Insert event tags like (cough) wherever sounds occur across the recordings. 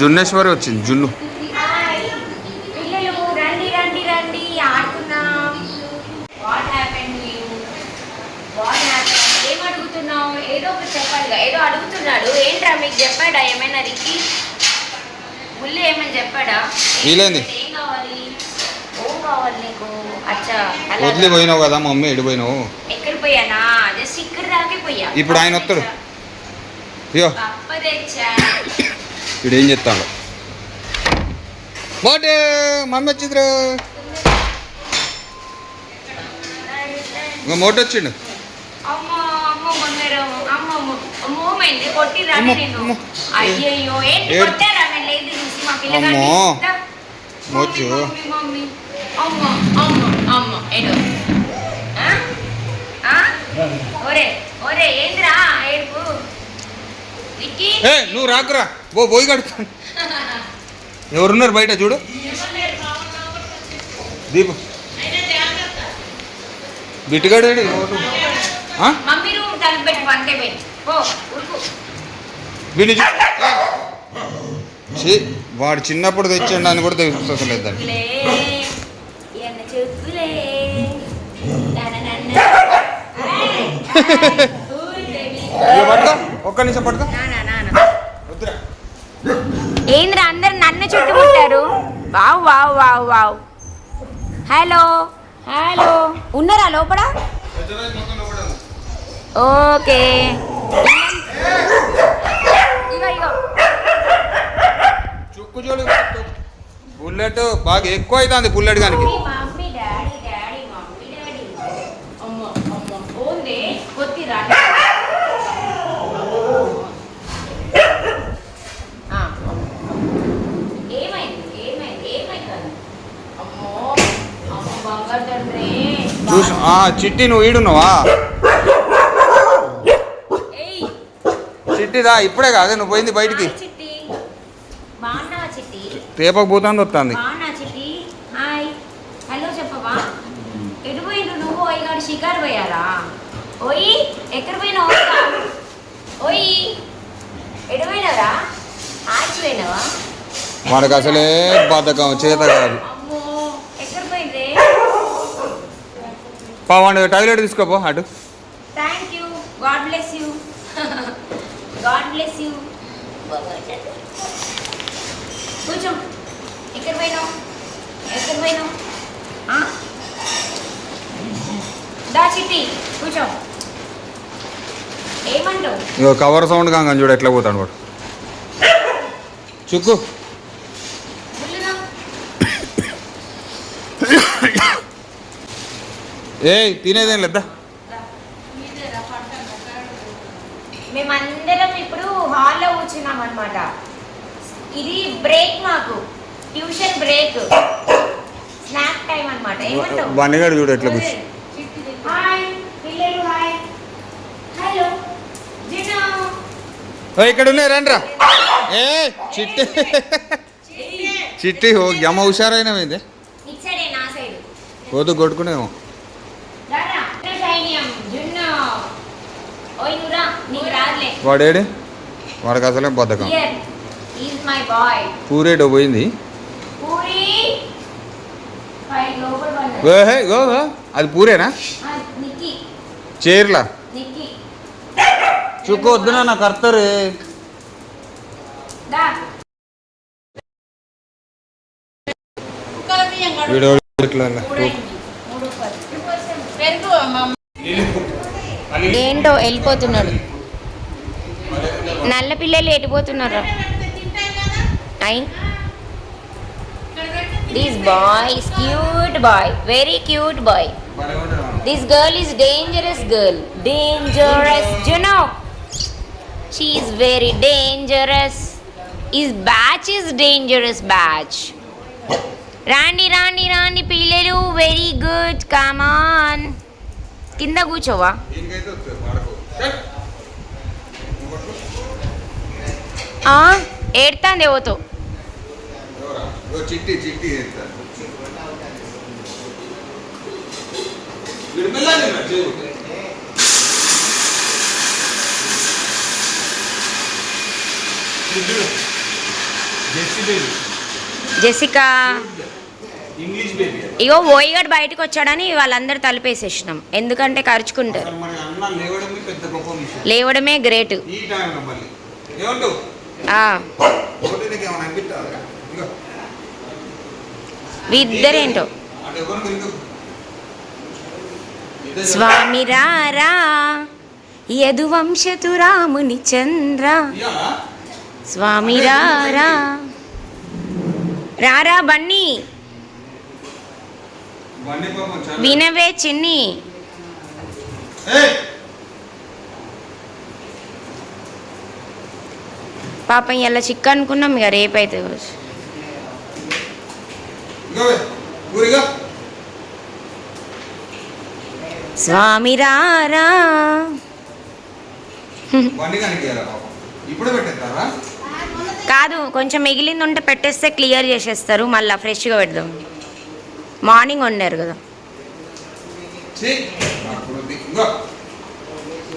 జున్నేశ్వరి వచ్చింది జున్ను. ఏదో ఒకటి చెప్పాలిగా. ఏదో అడుగుతున్నాడు. ఏంట్రా మీకు చెప్పాడా ఏమైనా రికి ముళ్ళు ఏమైనా చెప్పాడా? ఏం వీలైంది. ఏం కావాలి? ఏం కావాలి నీకు? అచ్చా అలాగా? వదిలి పోయినావు కదా మమ్మీ ఎడిపోయినావు ఎక్కడ పోయానా? జస్ట్ ఇక్కడ దాకే పోయా. ఇప్పుడు ఆయన వస్తాడు. తెచ్చా. ఇప్పుడు ఏం చెప్తాడు వాటే మమ్మీ వచ్చిందిరా. ఇంకా మోట వచ్చిండు. అమ్మ. మోచు. ఒరే ఒరే ఏంద్రా? ఏడుపు. ఏ నువ్వు రాకురా. ఓ పోయి కడుపు ఎవరున్నారు బయట చూడు. దీపు. బిట్టుగాడు వీడిని వాడు చిన్నప్పుడు తెచ్చండి అని కూడా తెలుస్తలేదు దాన్ని (laughs) ఒక్క నిమిషం పట్టుకో. నానా, నానా. వద్దురా. ఏంద్రా అందరు నన్ను చుట్టుముట్టారు? Wow wow wow wow. Hello. Hello. ఉన్నారా లోపల? ఓకే. బుల్లెట్ బాగా ఎక్కువ అవుతుంది బుల్లెట్ గానికి చిట్టి నువ్వు ఈడున్నావా? చిట్టిదా ఇప్పుడే కాదే నువ్వు పోయింది బయటికి. తేపకు పోతాంది వస్తుంది షికారు పోయారా? ఓయి ఎక్కడ? ఓయి అసలే బద్ధకం చేత కాదు అమ్మో ఎక్కడ పోయిందే పావండి టాయిలెట్ తీసుకోపో అటు. Thank you God bless you God bless you కూర్చో. ఎక్కడ పోయినావు? ఎక్కడ పోయినావు? ఆ? దా చిట్టి కూర్చో. ఏమంటావు? ఇగో కవర్ సౌండ్ కాగా చూడు ఎట్లా పోతాడు వాడు. (laughs) చుక్కు ఏయ్ తినేదేం లేదా మేమందరం ఇప్పుడు హాల్లో కూర్చున్నాం అనమాట ఇది బ్రేక్ మాకు. Tuition break. స్నాక్ టైం అనమాట ఏమంటావు? బండిగాడు చూడు ఎట్లా కూర్చు. హాయ్ పిల్లలు హాయ్. Hello Zener. ఓ, ఇక్కడ ఉన్నాయి రండ్రా ఏ చిట్టి. చిట్టి. ఓ ఇచ్చడే నా సైడ్. పోతూ కొట్టుకునేమో రారా సైన్యం జున్ను ఓయ్ నువ్వురా నీకు రాదులే వాడేడి? వాడికి అసలే బద్ధకం. పూరేటో పోయింది. అది పూరేనా? చీరలా? నిక్కి. చుక్కు వద్దునా నాకు మూడు ఏంటో వెళ్ళిపోతున్నాడు. నల్ల పిల్లలు ఎటుపోతున్నారు this boy is cute boy very cute boy this girl is dangerous girl dangerous Juno no she is very dangerous is batch is dangerous batch రాండి రాండి రాండి పిల్లలు. వెరీ గుడ్ కమాన్ కింద కూర్చోవా? ఏడ్తాంది బేబీ జెసికా ఇగో ఓయిగడ్ బయటకు వచ్చాడని వాళ్ళందరూ తలుపేసేసినాం. ఎందుకంటే ఖర్చుకుంటారు అసలు మరి అన్న లేవడమే పెద్ద గొప్ప విషయం. లేవడమే గ్రేట్. ఇద్దరేంటో స్వామి రారా యదువంశతు రాముని చంద్ర? స్వామి రారా రారా బన్నీ. వినవే చిన్ని. పాపం ఇలా చిక్క అనుకున్నాం ఇక వే, ఊరిగా స్వామి రారా. కాదు కొంచెం మిగిలింది ఉంటే పెట్టేస్తే క్లియర్ చేసేస్తారు మళ్ళీ ఫ్రెష్గా పెడదాం. మార్నింగ్ వండారు కదా.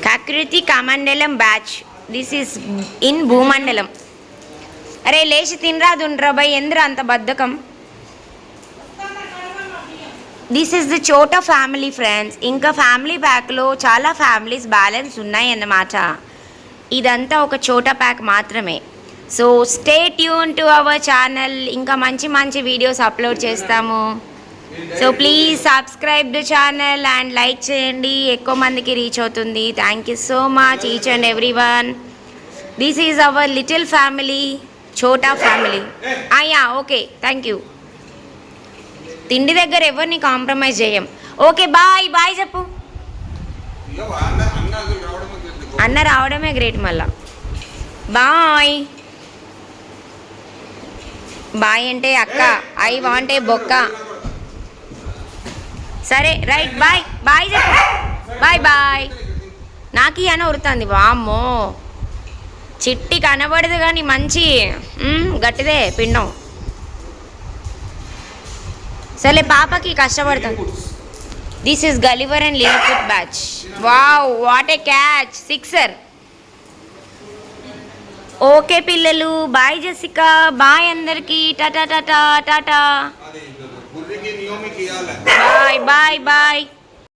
కకృతి కమండలం బ్యాచ్. దిస్ ఈస్ ఇన్ భూమండలం అరే లేచి తినరాదుండ్రా బై ఎందురా అంత బద్ధకం? This is the chota family friends ఇంకా ఫ్యామిలీ ప్యాక్లో చాలా ఫ్యామిలీస్ బ్యాలెన్స్ ఉన్నాయి అన్నమాట ఇదంతా ఒక చోట ప్యాక్ మాత్రమే. So stay tune to our channel ఇంకా మంచి మంచి వీడియోస్ అప్లోడ్ చేస్తాము. So please subscribe the channel and like చేయండి. ఎక్కువ మందికి రీచ్ అవుతుంది. Thank you so much each and every one this is our little family chota family అయ్యా okay thank you తిండి దగ్గర ఎవరిని కాంప్రమైజ్ చేయం? ఓకే బాయ్ బాయ్ చెప్పు. అన్న రావడమే అన్న రావడమే గ్రేట్ మళ్ళా. బాయ్ బాయ్ అంటే అక్క ఐ వాంట్ ఏ బొక్క. సరే రైట్ బాయ్ బాయ్ చెప్పు. Bye bye. నాకు ఈ అన్న ఉరుతుంది వామ్మో. చిట్టి కనబడదు కానీ మంచి గట్టిదే పిండం. సరే పాపకి కష్టపడుతుంది this is Gulliver and Lilliput batch wow what a catch sixer okay పిల్లలు. బాయ్ జెసికా బాయ్ అందరికీ. టాటా టాటా టాటా అది గుర్రికి నియోమికి ఇవ్వాలి బాయ్ బాయ్ బాయ్